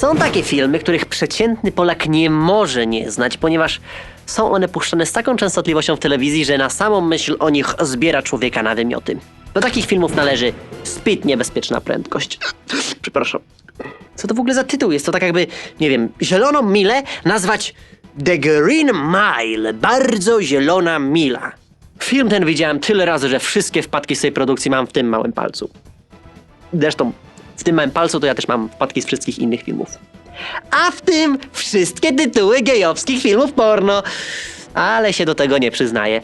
Są takie filmy, których przeciętny Polak nie może nie znać, ponieważ są one puszczane z taką częstotliwością w telewizji, że na samą myśl o nich zbiera człowieka na wymioty. Do takich filmów należy Speed Niebezpieczna Prędkość. Przepraszam. Co to w ogóle za tytuł? Jest to tak jakby, nie wiem, zieloną milę nazwać The Green Mile. Bardzo zielona mila. Film ten widziałem tyle razy, że wszystkie wpadki z tej produkcji mam w tym małym palcu. Zresztą w tym małym palcu to ja też mam wpadki z wszystkich innych filmów. A w tym wszystkie tytuły gejowskich filmów porno. Ale się do tego nie przyznaję.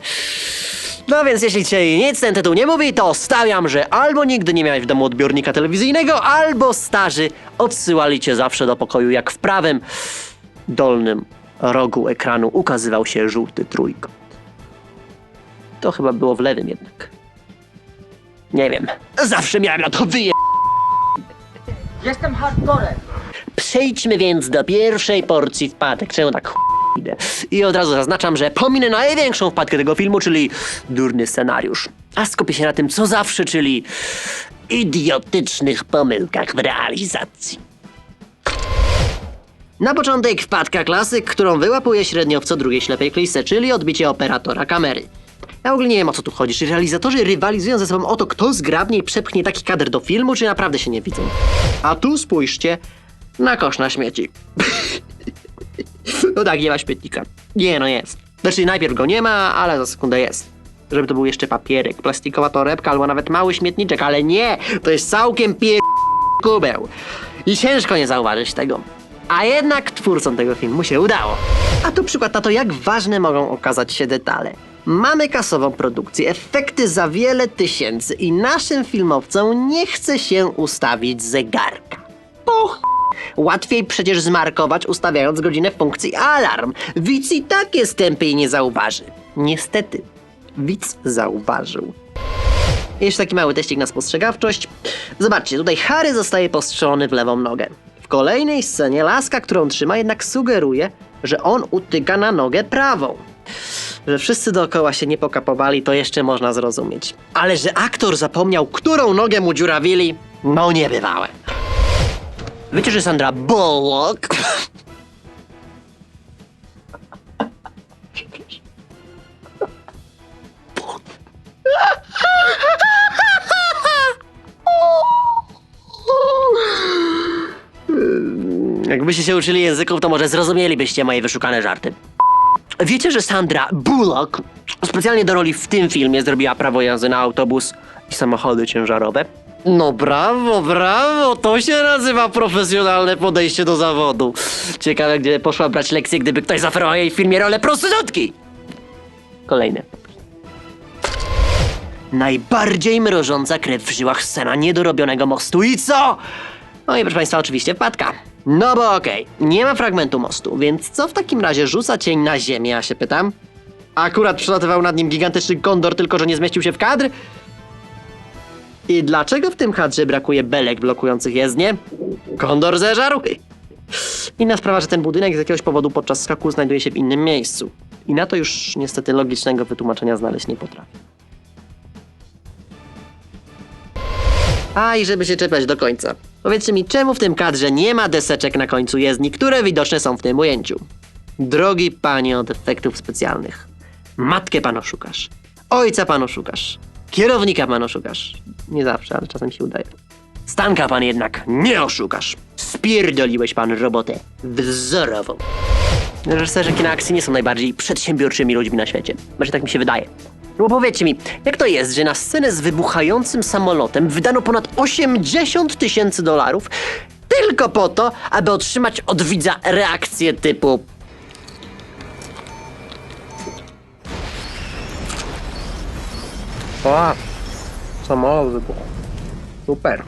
No więc jeśli ci nic ten tytuł nie mówi, to stawiam, że albo nigdy nie miałeś w domu odbiornika telewizyjnego, albo starzy odsyłali cię zawsze do pokoju, jak w prawym dolnym rogu ekranu ukazywał się żółty trójkąt. To chyba było w lewym jednak. Nie wiem. Zawsze miałem na to wyje... Jestem hardcorem. Przejdźmy więc do pierwszej porcji wpadek. Czemu tak ch... idę? I od razu zaznaczam, że pominę największą wpadkę tego filmu, czyli durny scenariusz. A skupię się na tym, co zawsze, czyli idiotycznych pomyłkach w realizacji. Na początek wpadka klasyk, którą wyłapuje średnio w co drugiej ślepej klise, czyli odbicie operatora kamery. Ja w ogóle nie wiem o co tu chodzi. Czy realizatorzy rywalizują ze sobą o to, kto zgrabniej przepchnie taki kadr do filmu, czy naprawdę się nie widzą? A tu spójrzcie na kosz na śmieci. no tak, nie ma śmietnika. Nie, no jest. Znaczy najpierw go nie ma, ale za sekundę jest. Żeby to był jeszcze papierek, plastikowa torebka albo nawet mały śmietniczek, ale nie! To jest całkiem pier... kubeł. I ciężko nie zauważyć tego. A jednak twórcom tego filmu się udało. A tu przykład na to, jak ważne mogą okazać się detale. Mamy kasową produkcję, efekty za wiele tysięcy i naszym filmowcom nie chce się ustawić zegarka. Poch! Łatwiej przecież zmarkować ustawiając godzinę w funkcji alarm. Widz i tak jest tępy i nie zauważy. Niestety, widz zauważył. Jeszcze taki mały teścik na spostrzegawczość. Zobaczcie, tutaj Harry zostaje postrzelony w lewą nogę. W kolejnej scenie laska, którą trzyma, jednak sugeruje, że on utyka na nogę prawą. Że wszyscy dookoła się nie pokapowali, to jeszcze można zrozumieć. Ale że aktor zapomniał, którą nogę mu dziurawili, no niebywałe. Wiecie, że Sandra Bullock... Jakbyście się uczyli języków, to może zrozumielibyście moje wyszukane żarty. Wiecie, że Sandra Bullock specjalnie do roli w tym filmie zrobiła prawo jazdy na autobus i samochody ciężarowe? No brawo, brawo, to się nazywa profesjonalne podejście do zawodu. Ciekawe, gdzie poszła brać lekcję, gdyby ktoś zaoferował jej w filmie rolę prostytutki. Kolejne. Najbardziej mrożąca krew w żyłach scena niedorobionego mostu i co? No i proszę Państwa, oczywiście wpadka. No bo okej, nie ma fragmentu mostu, więc co w takim razie rzuca cień na ziemię, ja się pytam? Akurat przelatywał nad nim gigantyczny kondor, tylko że nie zmieścił się w kadr? I dlaczego w tym kadrze brakuje belek blokujących jezdnię? Kondor zeżarł? Inna sprawa, że ten budynek z jakiegoś powodu podczas skaku znajduje się w innym miejscu. I na to już niestety logicznego wytłumaczenia znaleźć nie potrafię. A i żeby się czepiać do końca. Powiedzcie mi, czemu w tym kadrze nie ma deseczek na końcu jezdni, które widoczne są w tym ujęciu? Drogi panie od efektów specjalnych. Matkę pan oszukasz. Ojca pan oszukasz. Kierownika pan oszukasz. Nie zawsze, ale czasem się udaje. Stanka pan jednak nie oszukasz. Spierdoliłeś pan robotę wzorową. Reżyserzy kina akcji nie są najbardziej przedsiębiorczymi ludźmi na świecie. Znaczy tak mi się wydaje. No powiedzcie mi, jak to jest, że na scenę z wybuchającym samolotem wydano ponad 80 tysięcy dolarów tylko po to, aby otrzymać od widza reakcję typu O, samolot wybuchł. Super.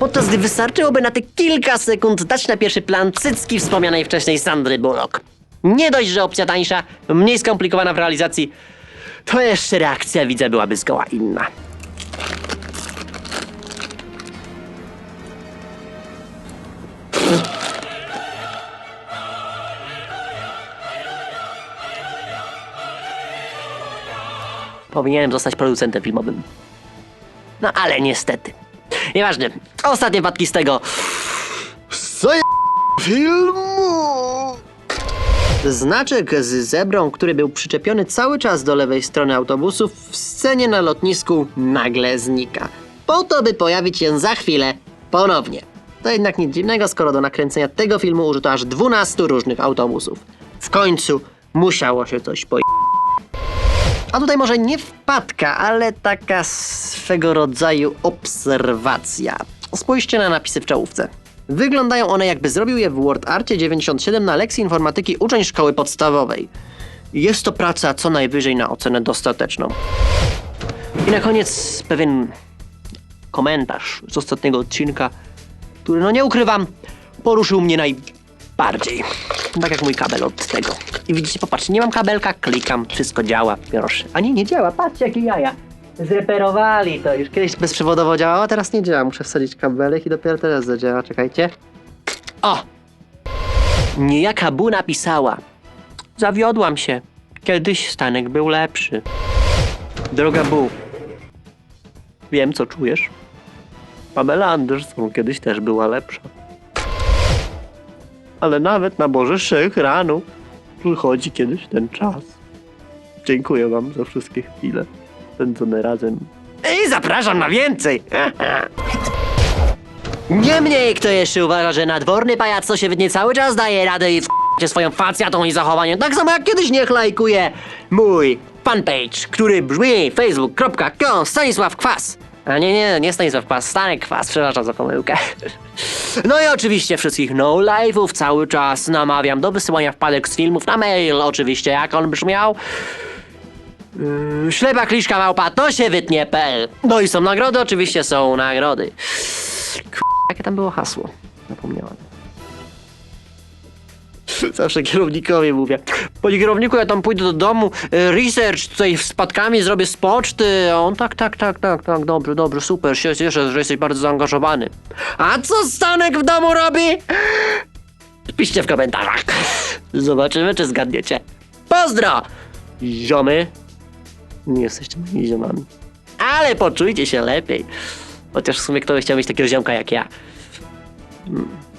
Podczas gdy wystarczyłoby na te kilka sekund dać na pierwszy plan cycki wspomnianej wcześniej Sandry Bullock. Nie dość, że opcja tańsza, mniej skomplikowana w realizacji, to jeszcze reakcja widza byłaby zgoła inna. Powinienem zostać producentem filmowym. No ale niestety. Nieważne. Ostatnie wpadki z tego. Co je... filmu? Znaczek z zebrą, który był przyczepiony cały czas do lewej strony autobusu, w scenie na lotnisku nagle znika. Po to, by pojawić się za chwilę ponownie. To jednak nic dziwnego, skoro do nakręcenia tego filmu użyto aż 12 różnych autobusów. W końcu musiało się coś po... A tutaj może nie wpadka, ale taka swego rodzaju obserwacja. Spójrzcie na napisy w czołówce. Wyglądają one jakby zrobił je w WordArcie 97 na lekcji informatyki uczeń szkoły podstawowej. Jest to praca co najwyżej na ocenę dostateczną. I na koniec pewien komentarz z ostatniego odcinka, który, no nie ukrywam, poruszył mnie najbardziej. Tak jak mój kabel od tego. I widzicie, popatrzcie, nie mam kabelka, klikam, wszystko działa, proszę. A nie, nie działa, patrzcie jakie jaja. Zreperowali to, już kiedyś bezprzewodowo działało, teraz nie działa. Muszę wsadzić kabelek i dopiero teraz zadziała, czekajcie. O! Niejaka Bu napisała. Zawiodłam się. Kiedyś Stanek był lepszy. Droga Bu, wiem co czujesz. Pamela Anderson kiedyś też była lepsza. Ale nawet na Boże Szych ranu przychodzi kiedyś ten czas. Dziękuję wam za wszystkie chwile spędzone razem. I zapraszam na więcej! Niemniej, kto jeszcze uważa, że nadworny pajac to się wytnie cały czas daje radę i w swoją facjatą i zachowaniem, tak samo jak kiedyś niech lajkuje mój fanpage, który brzmi facebook.com Stanisław Kwas. A nie, nie, nie Stanisław Kwas, Stanek Kwas, przepraszam za pomyłkę. No i oczywiście wszystkich no live'ów cały czas namawiam do wysyłania wpadek z filmów na mail, oczywiście jak on brzmiał. Yy, Ślepa kliszka małpa, to się wytnie.pl No i są nagrody, oczywiście są nagrody. K- jakie tam było hasło? Zapomniałem. Zawsze kierownikowi mówię. Panie kierowniku, ja tam pójdę do domu, e, research tutaj spadkami zrobię z poczty. A on tak, tak, tak, tak, tak, dobrze, dobrze, super, się cieszę, że jesteś bardzo zaangażowany. A co Stanek w domu robi? Piszcie w komentarzach. Zobaczymy, czy zgadniecie. Pozdro! Ziomy. Nie jesteście moimi ziomami. Ale poczujcie się lepiej. Chociaż w sumie kto by chciał mieć takiego ziomka jak ja. Mm.